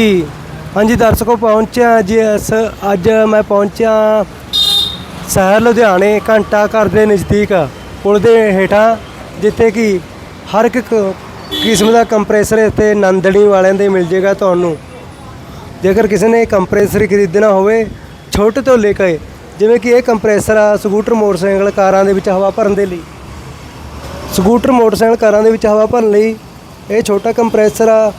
ਜੀ ਹਾਂਜੀ, ਦਰਸ਼ਕੋ ਪਹੁੰਚਿਆ ਜੀ ਇਸ, ਅੱਜ ਮੈਂ ਪਹੁੰਚਿਆ ਸ਼ਹਿਰ ਲੁਧਿਆਣੇ, ਘੰਟਾ ਘਰ ਦੇ ਨਜ਼ਦੀਕ, ਪੁਲ ਦੇ ਹੇਠਾਂ, ਜਿੱਥੇ ਕਿ ਹਰ ਇੱਕ ਕ- ਕਿਸਮ ਦਾ ਕੰਪਰੈਸਰ ਇੱਥੇ ਨੰਦਣੀ ਵਾਲਿਆਂ ਦੇ ਮਿਲ ਜੇਗਾ ਤੁਹਾਨੂੰ। ਜੇਕਰ ਕਿਸੇ ਨੇ ਕੰਪਰੈਸਰ ਖਰੀਦਣਾ ਹੋਵੇ, ਛੋਟੇ ਤੋਂ ਲੈ ਕੇ, ਜਿਵੇਂ ਕਿ ਇਹ ਕੰਪਰੈਸਰ ਆ, ਸਕੂਟਰ, ਮੋਟਰਸਾਈਕਲ ਕਾਰਾਂ ਦੇ ਵਿੱਚ ਹਵਾ ਭਰਨ ਦੇ ਲਈ। ਸਕੂਟਰ, ਮੋਟਰਸਾਈਕਲ ਕਾਰਾਂ ਦੇ ਵਿੱਚ ਹਵਾ ਭਰਨ ਲਈ, ਇਹ ਛੋਟਾ ਕੰਪਰੈਸਰ ਆ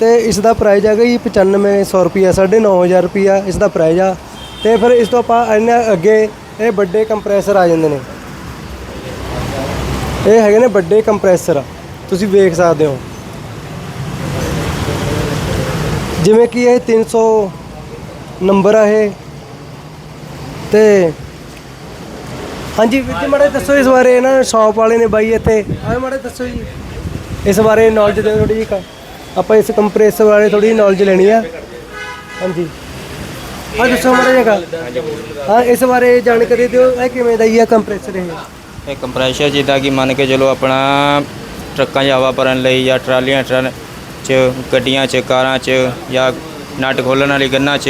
ਤੇ ਇਸ ਦਾ ਪ੍ਰਾਈਜ਼ ਹੈਗਾ ਜੀ 9500 ਰੁਪਿਆ 9500 ਰੁਪਿਆ ਇਸ ਦਾ ਪ੍ਰਾਈਜ਼ ਆ। ਤੇ ਫਿਰ ਇਸ ਤੋਂ ਆਪਾਂ ਇਹਨਾਂ ਅੱਗੇ ਇਹ ਵੱਡੇ ਕੰਪਰੈਸਰ ਆ ਜਾਂਦੇ ਨੇ। ਇਹ ਹੈਗੇ ਨੇ ਵੱਡੇ ਕੰਪਰੈਸਰ ਤੁਸੀਂ ਵੇਖ ਸਕਦੇ ਹੋ। ਜਿਵੇਂ ਕਿ ਇਹ 300 ਨੰਬਰ ਆ ਇਹ। ਤੇ ਹਾਂਜੀ ਵੀਰ ਜੀ, ਮਾੜੇ ਦੱਸੋ ਇਸ ਬਾਰੇ ਇਹਨਾਂ ਸ਼ਾਪ ਵਾਲੇ ਨੇ ਬਾਈ ਇੱਥੇ। ਆਏ ਮਾੜੇ ਦੱਸੋ ਜੀ। ਇਸ ਬਾਰੇ ਨੌਲੇਜ ਦਿਓ ਥੋੜੀ ਜਿਹੀ ਆਪਾਂ ਇਸ ਕੰਪਰੈਸਰ ਬਾਰੇ ਥੋੜੀ ਨੌਲੇਜ ਲੈਣੀ ਆ। ਹਾਂਜੀ। ਆ ਦੱਸੋ ਮਾੜਾ ਜਿਹਾ ਹਾਂ ਇਸ ਬਾਰੇ ਜਾਣਕਾਰੀ ਦਿਓ ਇਹ ਕਿਵੇਂ ਦਾ ਹੀ ਆ ਕੰਪਰੈਸਰ ਇਹ? ਇਹ ਕੰਪਰੈਸ਼ਰ ਜਿੱਦਾਂ ਕਿ ਮੰਨ ਕੇ ਚਲੋ ਆਪਣਾ ਟਰੱਕਾਂ 'ਚ ਹਵਾ ਭਰਨ ਲਈ ਜਾਂ ਟਰਾਲੀਆਂ ਟਰਨ 'ਚ ਗੱਡੀਆਂ 'ਚ ਕਾਰਾਂ 'ਚ ਜਾਂ ਨਟ ਖੋਲਣ ਵਾਲੀ ਗੰਨਾਂ 'ਚ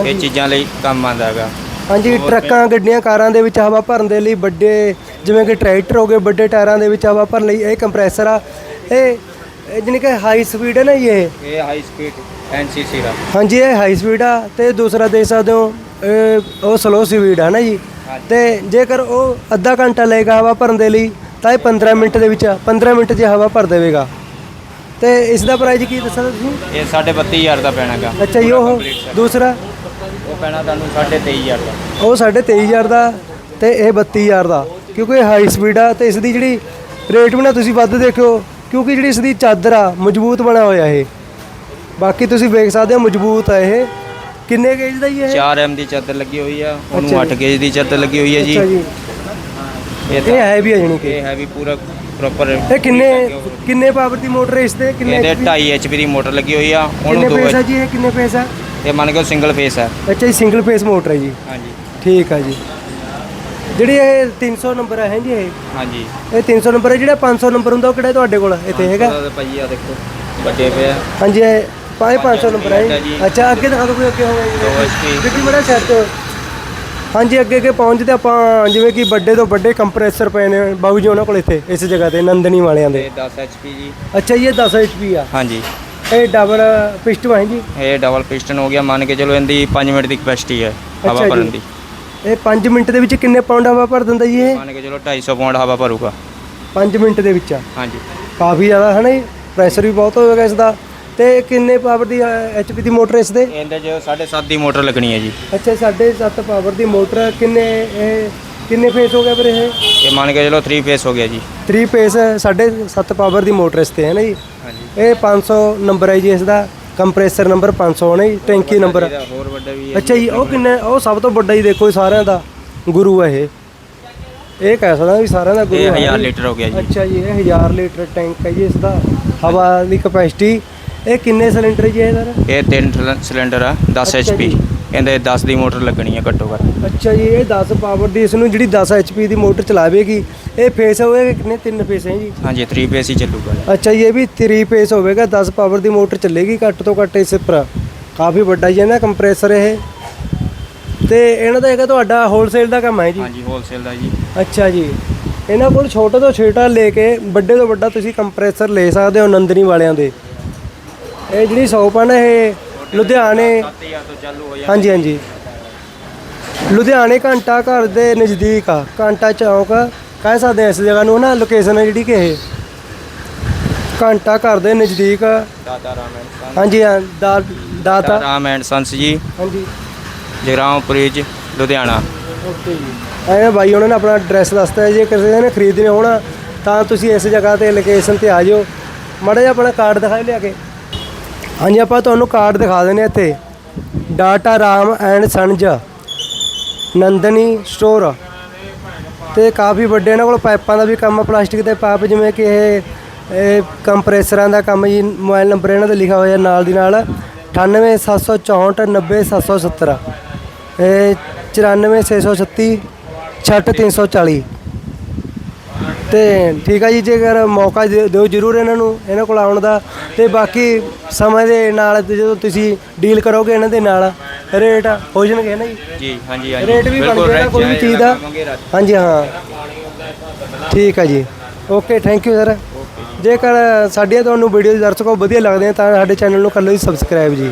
ਇਹ ਚੀਜ਼ਾਂ ਲਈ ਕੰਮ ਆਉਂਦਾ ਹੈਗਾ। ਹਾਂਜੀ ਟਰੱਕਾਂ ਗੱਡੀਆਂ ਕਾਰਾਂ ਦੇ ਵਿੱਚ ਹਵਾ ਭਰਨ ਦੇ ਲਈ ਵੱਡੇ ਜਿਵੇਂ ਕਿ ਟਰੈਕਟਰ ਹੋ ਗਏ ਵੱਡੇ ਟਾਇਰਾਂ ਦੇ ਵਿੱਚ ਹਵਾ ਭਰਨ ਲਈ ਇਹ ਕੰਪਰੈਸਰ ਆ। ਇਹ ਇਹ ਜਾਣੀ ਕਿ ਹਾਈ ਸਪੀਡ ਹੈ ਨਾ ਇਹ? ਇਹ ਹਾਈ ਸਪੀਡ ਐਨਸੀਸੀ ਦਾ। ਹਾਂਜੀ ਇਹ ਹਾਈ ਸਪੀਡ ਆ ਤੇ ਦੂਸਰਾ ਦੇਖ ਸਕਦੇ ਹੋ ਇਹ ਉਹ ਸਲੋ ਸਪੀਡ ਆ ਨਾ ਜੀ। ਤੇ ਜੇਕਰ ਉਹ ਅੱਧਾ ਘੰਟਾ ਲਏਗਾ ਹਵਾ ਭਰਨ ਦੇ ਲਈ ਤਾਂ ਇਹ 15 ਮਿੰਟ ਦੇ ਵਿੱਚ 15 ਮਿੰਟ 'ਚ ਹਵਾ ਭਰ ਦੇਵੇਗਾ। ਤੇ ਇਸ ਦਾ ਪ੍ਰਾਈਸ ਕੀ ਦੱਸਿਆ ਤੁਸੀਂ? ਇਹ 32500 ਦਾ ਪੈਣਾ ਹੈਗਾ ਅੱਛਾ ਜੀ ਉਹ ਦੂਸਰਾ? ਉਹ ਪੈਣਾ ਤੁਹਾਨੂੰ 23500 ਦਾ। ਉਹ ਸਾਢੇ 23000 ਦਾ ਤੇ ਇਹ 32000 ਦਾ। ਕਿਉਂਕਿ ਇਹ ਹਾਈ ਸਪੀਡ ਆ ਤੇ ਇਸ ਦੀ ਜਿਹੜੀ ਰੇਟ ਵੀ ਨਾ ਤੁਸੀਂ ਵੱਧ ਦੇਖਿਓ ਕਿਉਂਕਿ ਜਿਹੜੀ ਇਸ ਦੀ ਚਾਦਰ ਆ ਮਜ਼ਬੂਤ ਬਣਿਆ ਹੋਇਆ ਇਹ। ਬਾਕੀ ਤੁਸੀਂ ਵੇਖ ਸਕਦੇ ਹੋ ਮਜ਼ਬੂਤ ਆ ਇਹ। ਕਿੰਨੇ ਗੇਜ ਦਾ ਜੀ ਇਹ? 4 ਐਮ ਦੀ ਚਾਦਰ ਲੱਗੀ ਹੋਈ ਆ। ਉਹਨੂੰ 8 ਜੀ। ਗੇਜ ਦੀ ਚਾਦਰ ਲੱਗੀ ਹੋਈ ਹੈ ਜੀ। ਅੱਛਾ ਜੀ। ਇਹ ਹੈ ਵੀ ਆ ਜਾਣੀ ਕਿ। ਇਹ ਹੈ ਵੀ ਪੂਰਾ ਪ੍ਰੋਪਰ ਇਹ ਕਿੰਨੇ ਕਿੰਨੇ ਪਾਵਰ ਦੀ ਮੋਟਰ ਹੈ ਇਸ ਤੇ? ਕਿੰਨੇ ਇਹਦੇ HP? 2.5 ਐਚਪੀ ਦੀ ਮੋਟਰ ਲੱਗੀ ਹੋਈ ਆ। ਉਹਨੂੰ ਦੋ ਆ ਜੀ ਇਹ? ਕਿੰਨੇ ਆ? ਇਹ ਮੰਨ ਕੇ ਸਿੰਗਲ ਫੇਸ ਹੈ ਅੱਛਾ ਜੀ ਸਿੰਗਲ ਫੇਸ ਮੋਟਰ ਹੈ ਜੀ। ਹਾਂਜੀ। ਠੀਕ ਆ ਜੀ। ਜਿਹੜੀ ਇਹ 300 ਨੰਬਰ ਹੈ ਜੀ ਇਹ? ਹਾਂਜੀ। ਇਹ 300 ਨੰਬਰ ਹੈ ਜਿਹੜਾ 500 ਨੰਬਰ ਹੁੰਦਾ ਉਹ ਕਿਹੜਾ ਤੁਹਾਡੇ ਕੋਲ ਇੱਥੇ ਹੈਗਾ? ਭਾਈ ਆ ਦੇਖੋ ਵੱਡੇ ਪਿਆ ਹਾਂਜੀ ਇਹ ਪਾਏ 500 ਨੰਬਰ ਹੈ ਅੱਛਾ ਜੀ। ਅੱਛਾ ਅੱਗੇ ਦਿਖਾ ਦਿਓ ਕੋਈ ਅੱਗੇ ਹੋਵੇ। ਦੋ HP ਗੱਡੀ ਬੜਾ ਸੈੱਟ ਹਾਂਜੀ ਅੱਗੇ ਅੱਗੇ ਪਹੁੰਚਦੇ ਆਪਾਂ ਜਿਵੇਂ ਕਿ ਵੱਡੇ ਤੋਂ ਵੱਡੇ ਕੰਪਰੈਸਰ ਪਏ ਨੇ ਬਾਬੂ ਜੀ ਉਹਨਾਂ ਕੋਲ ਇੱਥੇ ਇਸ ਜਗ੍ਹਾ ਤੇ ਨੰਦਨੀ ਵਾਲਿਆਂ ਦੇ। ਇਹ 10 ਐਚਪੀ ਜੀ। ਅੱਛਾ ਜੀ, ਇਹ 10 HP ਆ। ਹਾਂਜੀ। ਇਹ ਡਬਲ ਪਿਸਟਨ ਹੈ ਜੀ? ਇਹ ਡਬਲ ਪਿਸਟਨ ਹੋ ਗਿਆ ਮੰਨ ਕੇ ਚਲੋ ਇਹਦੀ 5 ਮਿੰਟ ਦੀ ਕਪੈਸਿਟੀ ਹੈ ਅੱਛਾ ਹਵਾ ਜੀ। ਭਰਨ ਦੀ। ਇਹ 5 ਮਿੰਟ ਦੇ ਵਿੱਚ ਕਿੰਨੇ ਪਾਉਂਡ ਹਵਾ ਭਰ ਦਿੰਦਾ ਜੀ ਇਹ? ਮੰਨ ਕੇ ਚਲੋ 250 ਪਾਉਂਡ ਹਵਾ ਭਰੂਗਾ। 5 ਮਿੰਟ ਦੇ ਵਿੱਚ। ਆ ਹਾਂਜੀ। ਕਾਫੀ ਜ਼ਿਆਦਾ ਹੈ ਨਾ ਜੀ? ਪ੍ਰੈਸ਼ਰ ਵੀ ਬਹੁਤ ਹੋਵੇਗਾ ਇਸ ਦਾ। ਤੇ ਕਿੰਨੇ ਪਾਵਰ ਦੀ ਐਚਪੀ ਦੀ ਮੋਟਰ ਇਸ ਦੇ? ਇਹਦੇ 'ਚ 7.5 ਦੀ ਮੋਟਰ ਲੱਗਣੀ ਹੈ ਜੀ। ਅੱਛਾ 7.5 ਪਾਵਰ ਦੀ ਮੋਟਰ ਕਿੰਨੇ ਇਹ ਕਿੰਨੇ ਫੇਸ ਹੋ ਗਿਆ ਵੀਰੇ ਇਹ? ਇਹ ਮੰਨ ਕੇ ਚਲੋ 3 ਫੇਸ ਹੋ ਗਿਆ ਜੀ। 3 ਫੇਸ 7.5 ਪਾਵਰ ਦੀ ਮੋਟਰ ਇਸ ਤੇ ਹੈ ਨਾ ਜੀ? ਹਾਂਜੀ। ਇਹ 500 ਨੰਬਰ ਹੈ ਜੀ ਇਸ ਦਾ। ਕੰਪਰੈਸਰ ਨੰਬਰ 500 ਹੈ ਨਾ ਜੀ ਟੈਂਕੀ ਨੰਬਰ। ਇਹਦਾ ਹੋਰ ਵੱਡਾ ਵੀ ਹੈ ਅੱਛਾ ਜੀ ਉਹ ਕਿੰਨੇ ਉਹ ਸਭ ਤੋਂ ਵੱਡਾ ਜੀ ਦੇਖੋ ਜੀ ਸਾਰਿਆਂ ਦਾ ਗੁਰੂ ਹੈ ਇਹ। ਇਹ ਕਹਿ ਸਕਦਾ ਵੀ ਸਾਰਿਆਂ ਦਾ ਗੁਰੂ ਇਹ ਹੈ 1000 ਲੀਟਰ ਹੋ ਗਿਆ ਜੀ। ਅੱਛਾ ਜੀ ਇਹ 1000 ਲੀਟਰ ਟੈਂਕ ਹੈ ਜੀ ਇਸ ਦਾ ਹਵਾ ਦੀ ਕਪੈਸਿਟੀ। ਇਹ ਕਿੰਨੇ ਸਿਲੰਡਰ ਜੀ ਸਰ ਇਹ ਤਿੰਨ ਸਿਲੰ- ਸਿਲੰਡਰ ਆ 10 ਅੱਛਾ। ਇਹਦੇ 10 ਦੀ ਮੋਟਰ ਲੱਗਣੀ ਹੈ ਘੱਟੋ ਘੱਟ। ਅੱਛਾ ਜੀ ਇਹ 10 ਪਾਵਰ ਦੀ ਇਸ ਨੂੰ ਜਿਹੜੀ 10 ਐਚਪੀ ਦੀ ਮੋਟਰ ਚਲਾਵੇਗੀ ਇਹ ਫੇਸ ਹੋਵੇਗਾ ਕਿੰਨੇ? ਤਿੰਨ ਫੇਸ ਹੈ ਜੀ? ਹਾਂਜੀ 3 ਫੇਸ ਹੀ ਚੱਲੂਗਾ। ਅੱਛਾ ਜੀ ਇਹ ਵੀ 3 ਫੇਸ ਹੋਵੇਗਾ 10 ਪਾਵਰ ਦੀ ਮੋਟਰ ਚੱਲੇਗੀ ਘੱਟ ਤੋਂ ਘੱਟ ਇਸ ਪਰ ਕਾਫੀ ਵੱਡਾ ਜੀ ਹੈ ਨਾ ਕੰਪਰੈਸਰ ਇਹ। ਤੇ ਇਹਨਾਂ ਦਾ ਹੈਗਾ ਤੁਹਾਡਾ ਹੋਲਸੇਲ ਦਾ ਕੰਮ ਹੈ ਜੀ? ਹਾਂਜੀ ਹੋਲਸੇਲ ਦਾ ਜੀ। ਅੱਛਾ ਜੀ। ਇਹਨਾਂ ਕੋਲ ਛੋਟੇ ਤੋਂ ਛੋਟਾ ਲੈ ਕੇ ਵੱਡੇ ਤੋਂ ਵੱਡਾ ਤੁਸੀਂ ਕੰਪਰੈਸਰ ਲੈ ਸਕਦੇ ਹੋ ਨੰਦਨੀ ਵਾਲਿਆਂ ਦੇ। ਇਹ ਜਿਹੜੀ ਸ਼ੌਪ ਆ ਨਾ ਇਹ ਲੁਧਿਆਣੇ 7000 ਤੋਂ ਚਾਲੂ ਹੋ ਹਾਂਜੀ ਹਾਂਜੀ। ਲੁਧਿਆਣੇ ਘੰਟਾ ਘਰ ਦੇ ਨਜ਼ਦੀਕ ਆ ਘੰਟਾ ਚੌਂਕ ਕਹਿ ਸਕਦੇ ਆ ਇਸ ਜਗ੍ਹਾ ਨੂੰ ਨਾ ਲੋਕੇਸ਼ਨ ਹੈ ਜਿਹੜੀ ਕਿ ਇਹ। ਘੰਟਾ ਘਰ ਦੇ ਨਜ਼ਦੀਕ ਆ। ਦਾਦਾ ਰਾਮ ਐਂਡ ਸੰਸ। ਹਾਂਜੀ ਹਾਂ ਦਾ ਦਾਤਾ। ਰਾਮ ਐਂਡ ਸੰਸ ਜੀ। ਹਾਂਜੀ। ਜਗਰਾਉਂ ਬ੍ਰਿਜ ਲੁਧਿਆਣਾ। ਓਕੇ ਜੀ। ਐ ਬਾਈ ਉਹਨਾਂ ਨੇ ਆਪਣਾ ਐਡਰੈਸ ਦੱਸਤਾ ਹੈ ਜੇ ਕਿਸੇ ਨੇ ਖਰੀਦਣੇ ਹੋਣਾ ਤਾਂ ਤੁਸੀਂ ਇਸ ਜਗ੍ਹਾ ਤੇ ਲੋਕੇਸ਼ਨ ਤੇ ਆ ਜਿਓ। ਮਾੜਾ ਜਿਹਾ ਆਪਣਾ ਕਾਰਡ ਦਿਖਾਈ ਲਿਆ ਕੇ। ਹਾਂਜੀ, ਆਪਾਂ ਤੁਹਾਨੂੰ ਕਾਰਡ ਦਿਖਾ ਦਿੰਦੇ ਹਾਂ ਇੱਥੇ। Data Ram and sons Nandini store ਤੇ ਕਾਫੀ ਵੱਡੇ ਇਹਨਾਂ ਕੋਲ ਪਾਈਪਾਂ ਦਾ ਵੀ ਕੰਮ ਆ, ਪਲਾਸਟਿਕ ਦੇ ਪਾਈਪ ਜਿਵੇਂ ਕਿ ਇਹ ਇਹ ਕੰਪਰੈਸਰਾਂ ਦਾ ਕੰਮ ਜੀ, ਮੋਬਾਈਲ ਨੰਬਰ ਇਹਨਾਂ ਦਾ ਲਿਖਿਆ ਹੋਇਆ ਨਾਲ ਦੀ ਨਾਲ। 98764 90770 ਇਹ 94636 60340 ਤੇ ਠੀਕ ਆ ਜੀ ਜੇਕਰ ਮੌਕਾ ਦੇ- ਦਿਓ ਜਰੂਰ ਇਹਨਾਂ ਨੂੰ ਇਹਨਾਂ ਕੋਲ ਆਉਣ ਦਾ। ਤੇ ਬਾਕੀ ਸਮੇਂ ਦੇ ਨਾਲ ਤੇ ਜਦੋਂ ਤੁਸੀਂ ਡੀਲ ਕਰੋਗੇ ਇਹਨਾਂ ਦੇ ਨਾਲ ਰੇਟ ਹੋ ਜਾਣਗੇ ਨਾ ਜੀ? ਜੀ ਹਾਂਜੀ ਹਾਂਜੀ। ਰੇਟ ਵੀ ਬਣ ਬਿਲਕੁਲ ਜਾਏਗਾ ਕੋਈ ਵੀ ਚੀਜ਼ ਦਾ। ਹਾਂਜੀ ਹਾਂ। ਠੀਕ ਆ ਜੀ। ਓਕੇ ਥੈਂਕ ਯੂ ਸਰ ਜੇਕਰ ਸਾਡੀਆਂ ਤੁਹਾਨੂੰ ਵੀਡੀਓ ਦਰਸ਼ਕੋ ਵਧੀਆ ਲੱਗਦੀਆਂ ਤਾਂ ਸਾਡੇ ਚੈਨਲ ਨੂੰ ਕਰ ਲਓ ਜੀ ਸਬਸਕ੍ਰਾਈਬ ਜੀ।